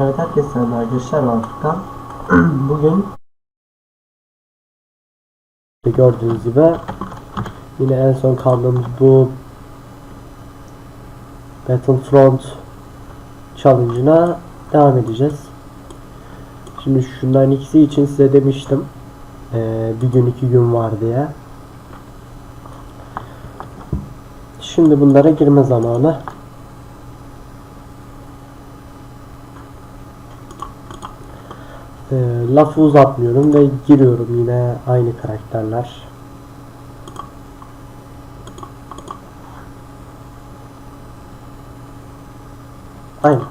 Evet herkese selam arkadaşlar Furkan. Bugün Gördüğünüz gibi yine en son kaldığımız bu Battlefront Challenge'ına devam edeceğiz. Şimdi şunların ikisi için size demiştim eee, bir gün iki gün var diye. Şimdi bunlara girme zamanı. Eee, lafı uzatmıyorum ve giriyorum yine aynı karakterler. Aynen.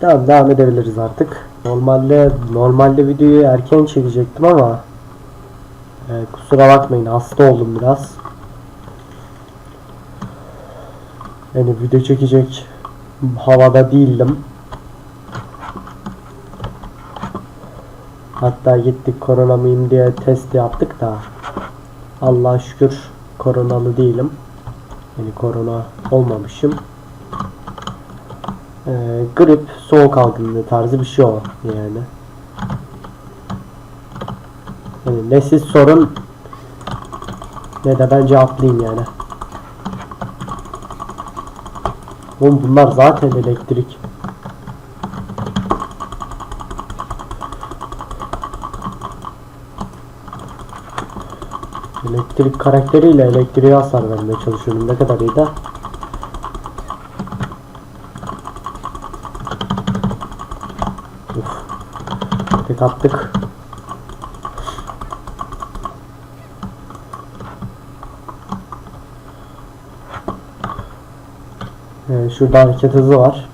Tamam devam edebiliriz artık. Normalde normalde videoyu erken çekecektim ama e, kusura bakmayın hasta oldum biraz. Yani video çekecek havada değildim. Hatta gittik korona mıyım diye test yaptık da Allah'a şükür koronalı değilim. Yani korona olmamışım. Ee, grip, soğuk algınlığı tarzı bir şey o yani. Yani ne siz sorun ne de ben cevaplayayım yani. Oğlum bunlar zaten elektrik. Elektrik karakteriyle elektriğe hasar vermeye çalışıyorum. Ne kadar iyi de. Uf. Tek attık. Ee, şurada hareket hızı var.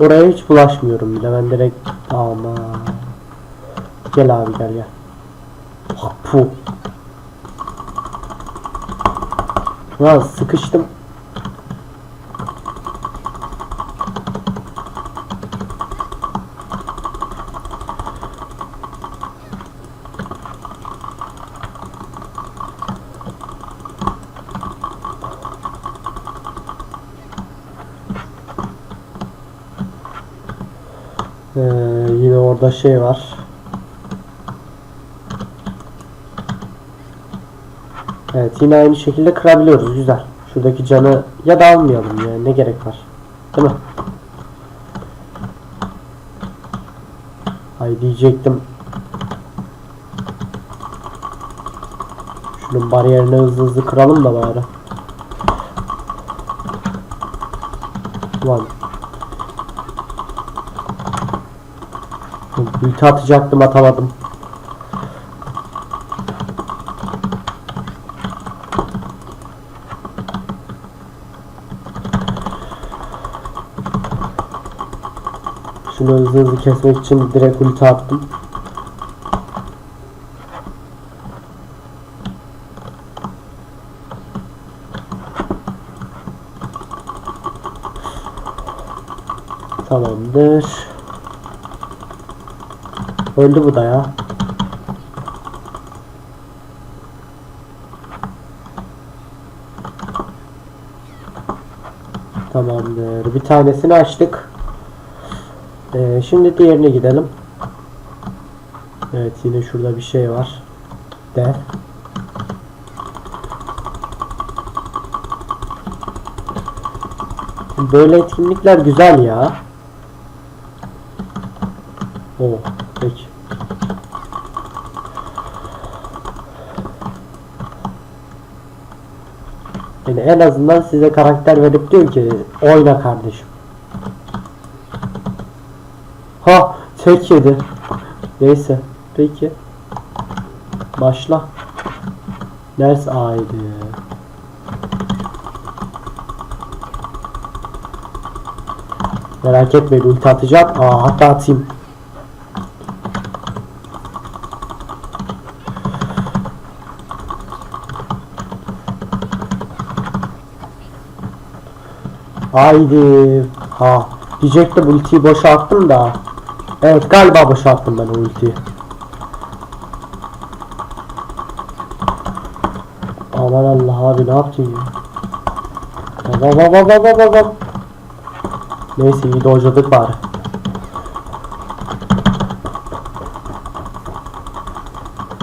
Oraya hiç bulaşmıyorum bile. Ben direkt ama Gel abi gel gel. Puh. Ya sıkıştım. Ee, yine orada şey var. Evet yine aynı şekilde kırabiliyoruz. Güzel. Şuradaki canı ya da almayalım ya. Ne gerek var? Değil mi? Ay diyecektim. Şunun bariyerini hızlı hızlı kıralım da bari. Ulan. Ulti atacaktım atamadım. Şunu hızlı hızlı kesmek için direkt ulti attım. Tamamdır. Öldü bu da ya. Tamamdır. Bir tanesini açtık. Ee, şimdi diğerine gidelim. Evet yine şurada bir şey var. De. Böyle etkinlikler güzel ya. Oo, peki. Yani en azından size karakter verip diyor ki oyna kardeşim. Ha tek yedi. Neyse. Peki. Başla. Ders aydı. Merak etmeyin ulti atacağım. Aa hatta atayım. Haydi. Ha. Diyecektim ultiyi boşa attım da. Evet galiba boşa attım ben o ultiyi. Aman Allah abi ne yaptın ya? Baba baba baba baba. Neyse iyi dojladık bari.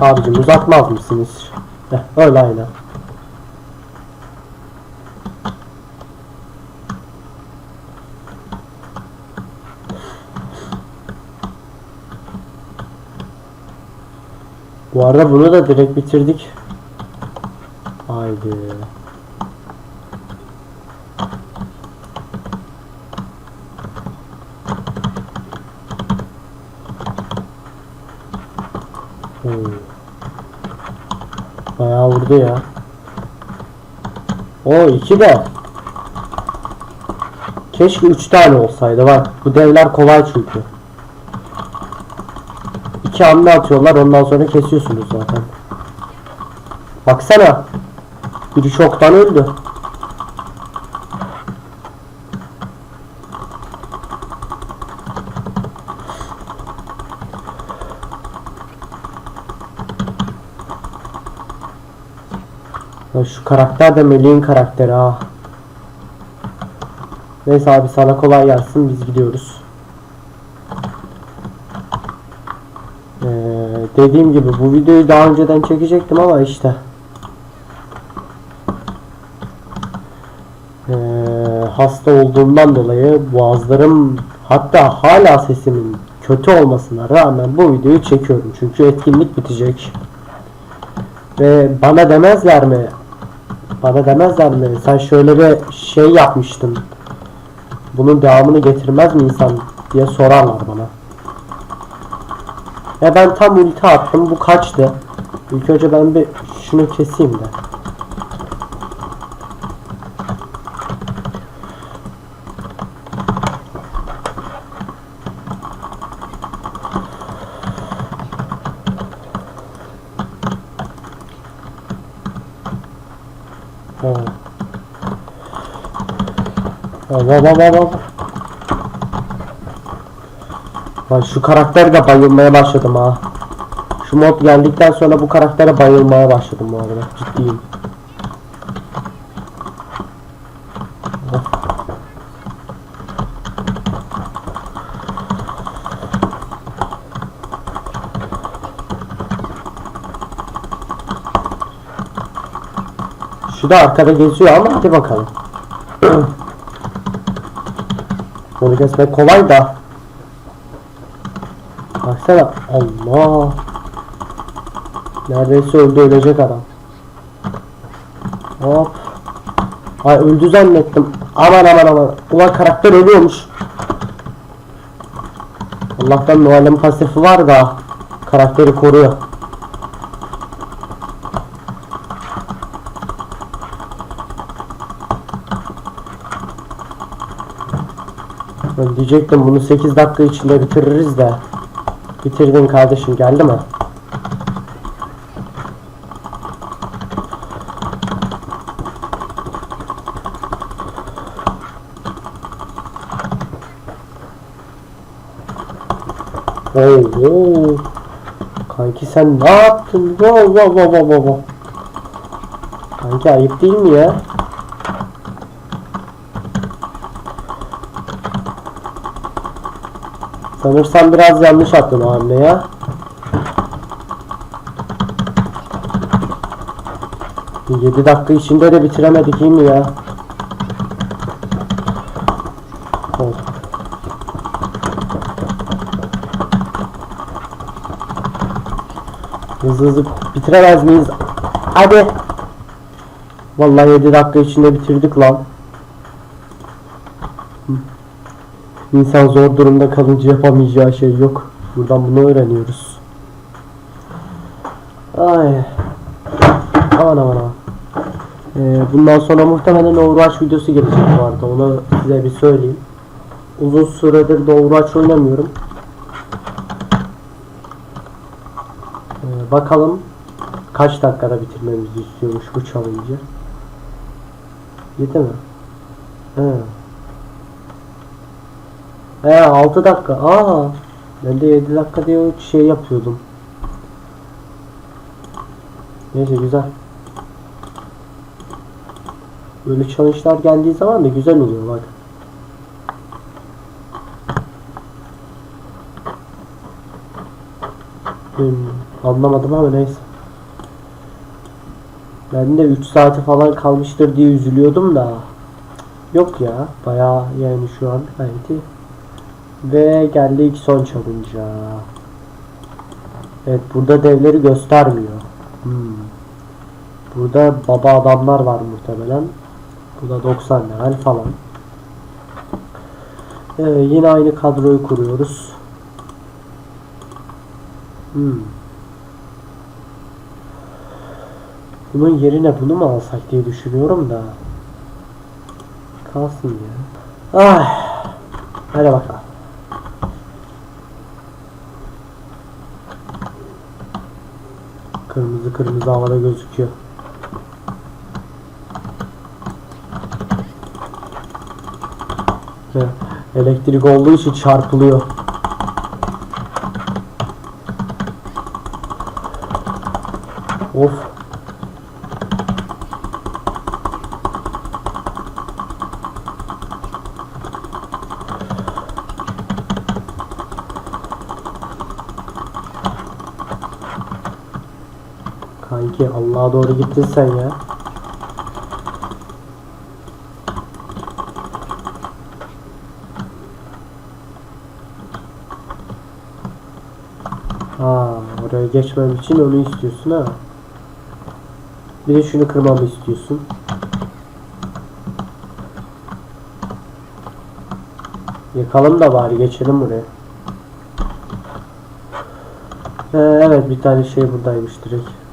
Abicim uzatmaz mısınız? Heh, öyle aynen. Bu arada bunu da direkt bitirdik. Haydi. Oo. Bayağı vurdu ya. O iki de. Keşke üç tane olsaydı bak. Bu devler kolay çünkü. İki atıyorlar ondan sonra kesiyorsunuz zaten. Baksana. Biri çoktan öldü. Şu karakter de Melih'in karakteri ha. Neyse abi sana kolay gelsin biz gidiyoruz. Ee, dediğim gibi bu videoyu daha önceden çekecektim ama işte. Ee, hasta olduğumdan dolayı boğazlarım hatta hala sesimin kötü olmasına rağmen bu videoyu çekiyorum. Çünkü etkinlik bitecek. Ve bana demezler mi? Bana demezler mi? Sen şöyle bir şey yapmıştın. Bunun devamını getirmez mi insan diye sorarlar bana. Ya ben tam ulti attım. Bu kaçtı? İlk önce ben bir şunu keseyim de. Va, va, va. Lan şu karakter de bayılmaya başladım ha. Şu mod geldikten sonra bu karaktere bayılmaya başladım bu arada. Ciddiyim. Şu da arkada geziyor ama hadi bakalım. Bunu kesmek kolay da. Baksana Allah. Neredeyse öldü ölecek adam. Hop. Ay öldü zannettim. Aman aman aman. Ulan karakter ölüyormuş. Allah'tan Noel'in pasifi var da karakteri koruyor. Ben diyecektim bunu 8 dakika içinde bitiririz de. Bitirdin kardeşim geldi mi? Oo, Kanki sen ne yaptın? Wow wow wow wow, wow. Kanki ayıp değil mi ya? Sanırsam biraz yanlış attın o hamle ya. Yedi dakika içinde de bitiremedik iyi mi ya? Hızlı hızlı bitiremez miyiz? Hadi. Vallahi 7 dakika içinde bitirdik lan. İnsan zor durumda kalınca yapamayacağı şey yok. Buradan bunu öğreniyoruz. Ay. Aman aman aman. Ee, bundan sonra muhtemelen Overwatch videosu gelecek bu arada. Onu size bir söyleyeyim. Uzun süredir de Overwatch oynamıyorum. Ee, bakalım kaç dakikada bitirmemizi istiyormuş bu challenge'ı. 7 mi? He. He 6 dakika. Aa. Ben de 7 dakika diye şey yapıyordum. Neyse güzel. Böyle çalışlar geldiği zaman da güzel oluyor bak. Hmm, anlamadım ama neyse. Ben de 3 saate falan kalmıştır diye üzülüyordum da. Yok ya. Bayağı yani şu an gayet iyi. Ve geldik son challenge'a. Evet burada devleri göstermiyor. Hmm. Burada baba adamlar var muhtemelen. Bu da 90 level falan. Ee, yine aynı kadroyu kuruyoruz. Hmm. Bunun yerine bunu mu alsak diye düşünüyorum da. Kalsın ya. Ah. Hadi bakalım. Kırmızı kırmızı havada gözüküyor. Elektrik olduğu için çarpılıyor. Of. Allah'a doğru gittin sen ya. Aa, oraya geçmem için onu istiyorsun ha. Bir de şunu kırmamı istiyorsun. Yakalım da bari geçelim buraya. Ee, evet bir tane şey buradaymış direkt.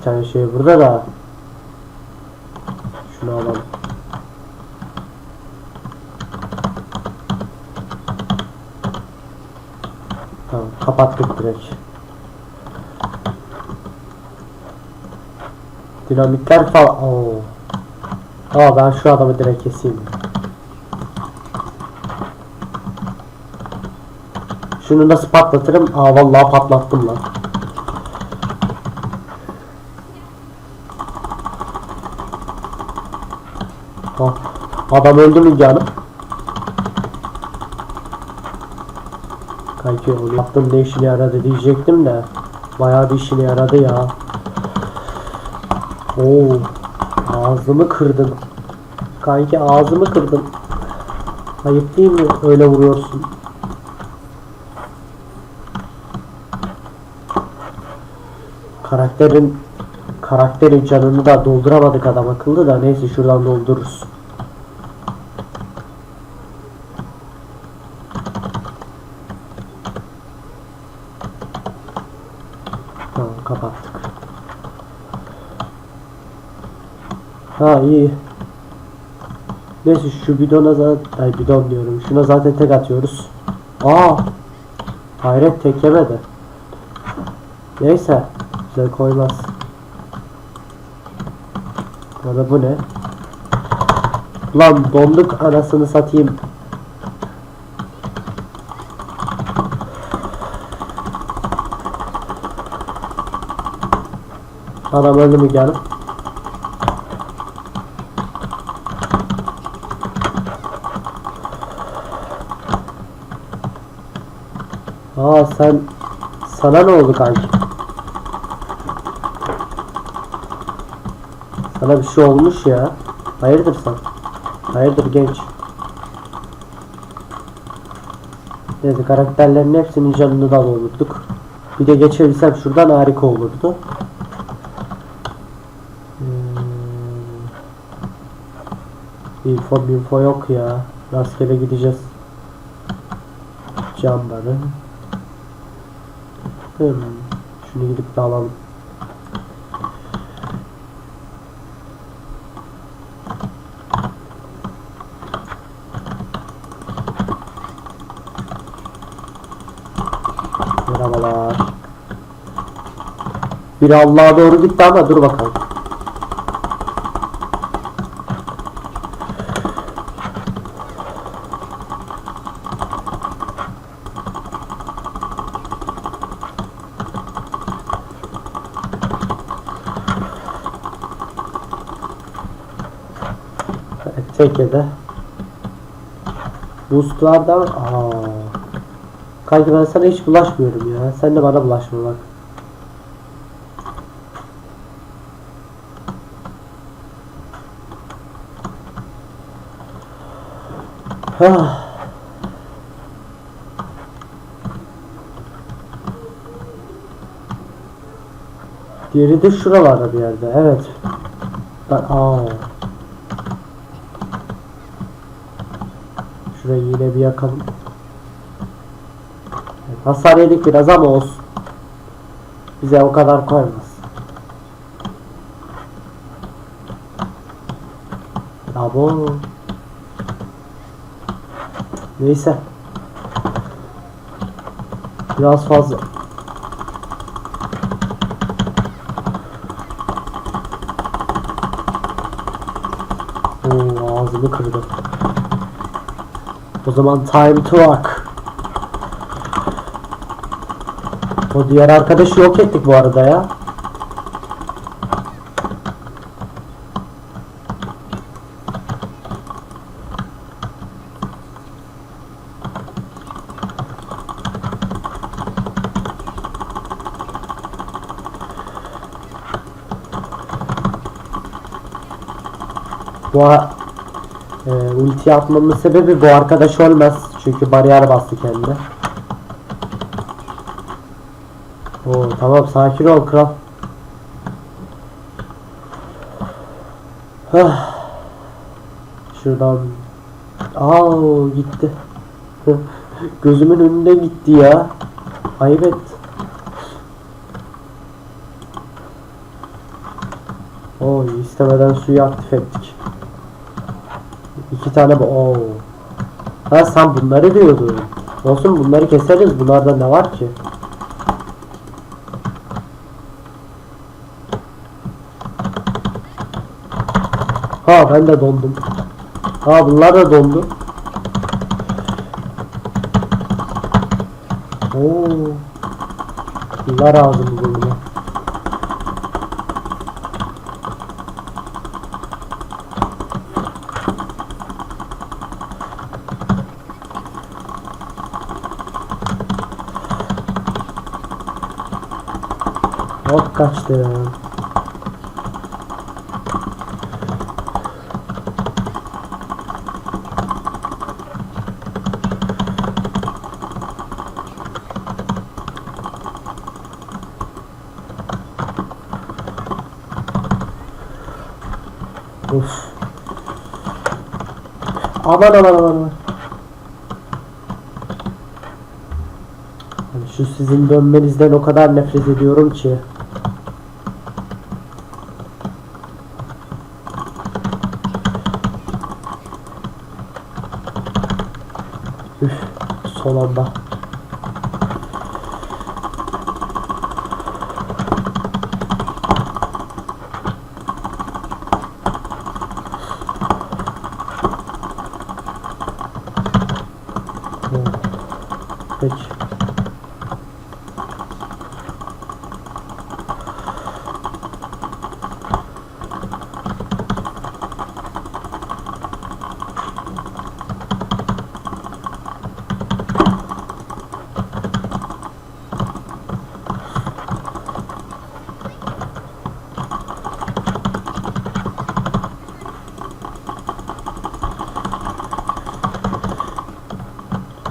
Bir tane şey burada da. Şunu alalım. Tamam kapattık direkt. Dinamitler falan. Oo. Aa ben şu adamı direkt keseyim. Şunu nasıl patlatırım? Aa vallahi patlattım lan. Ha, adam öldü mü canım? Kanki onu yaptım ne işine yaradı diyecektim de bayağı bir işine yaradı ya. Oo, ağzımı kırdın. Kanki ağzımı kırdın. Ayıp değil mi? Öyle vuruyorsun. Karakterin karakterin canını da dolduramadık adam akıllı da neyse şuradan doldururuz. Tamam kapattık. Ha iyi. Neyse şu bidona zaten ay bidon diyorum. Şuna zaten tek atıyoruz. Aa! Hayret tek yemedi. Neyse. Bize koymaz. Bana bu ne? Lan donduk anasını satayım. Adam öldü mü canım? Aa sen sana ne oldu kanki? Sana bir şey olmuş ya. Hayırdır sen? Hayırdır genç? Neyse karakterlerin hepsinin canını da doldurduk. Bir de geçebilsem şuradan harika olurdu. Hmm. Info info yok ya. Rastgele gideceğiz. Cambarı. Hmm. Şunu gidip de alalım. Biri Allah'a doğru gitti ama dur bakalım. Tekede. Boostlardan aa Kanki ben sana hiç bulaşmıyorum ya. Sen de bana bulaşma bak. Ah. Diğeri de şuralarda bir yerde. Evet. Ben, aa. Şurayı yine bir yakalım. Evet, hasar yedik biraz ama olsun. Bize o kadar koymaz. Abo. Neyse. Biraz fazla. Oo ağzımı kırdı. O zaman time to rock. O diğer arkadaşı yok ettik bu arada ya. Bu a- e, ulti atmamın sebebi bu arkadaş ölmez. Çünkü bariyer bastı kendine. Oo tamam sakin ol kral. Hah. Şuradan. Aa gitti. Gözümün önünde gitti ya. Ayıp et. Oo istemeden suyu aktif ettik. İki tane bu. Oo. Ha sen bunları diyordun. Olsun bunları keseriz. Bunlarda ne var ki? Ha ben de dondum. Ha bunlar da dondu. Oo. Bunlar ağzımı burnuma. Kaçtı. Of. Aman aman aman şu sizin dönmenizden o kadar nefret ediyorum ki. Son anda. Hmm. Peki.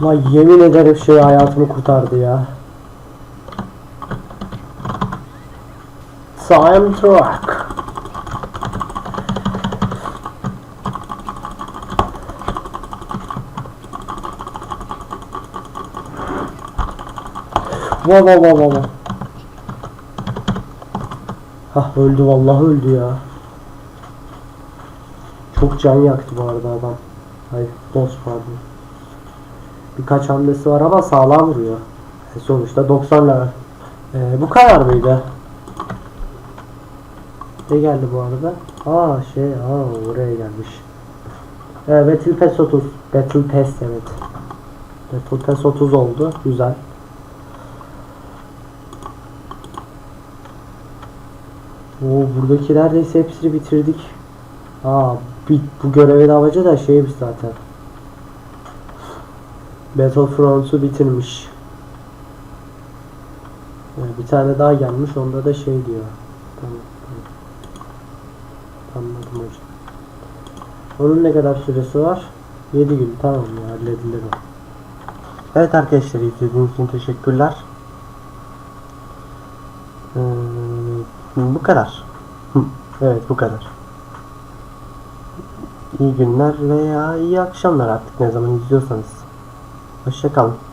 Lan yemin ederim şey hayatımı kurtardı ya. Time. Vay vay vay vay vay. Hah öldü vallahi öldü ya. Çok can yaktı bu arada adam. Hayır boss pardon. Birkaç hamlesi var ama sağlam vuruyor. E sonuçta 90 level. E, bu kadar mıydı? Ne geldi bu arada? Aa şey aa oraya gelmiş. E, Battle Pass 30. Battle Pass evet. Battle Pass 30 oldu. Güzel. Oo buradaki neredeyse hepsini bitirdik. Aa bir, bu görevin amacı da şeymiş zaten. Battlefront'u bitirmiş. Ee, bir tane daha gelmiş. Onda da şey diyor. Tamam. Anladım hocam. Onun ne kadar süresi var? 7 gün. Tamam ya halledilir o. Evet arkadaşlar izlediğiniz için teşekkürler. Ee, bu kadar. Evet bu kadar. İyi günler veya iyi akşamlar artık ne zaman izliyorsanız. Hoşçakalın.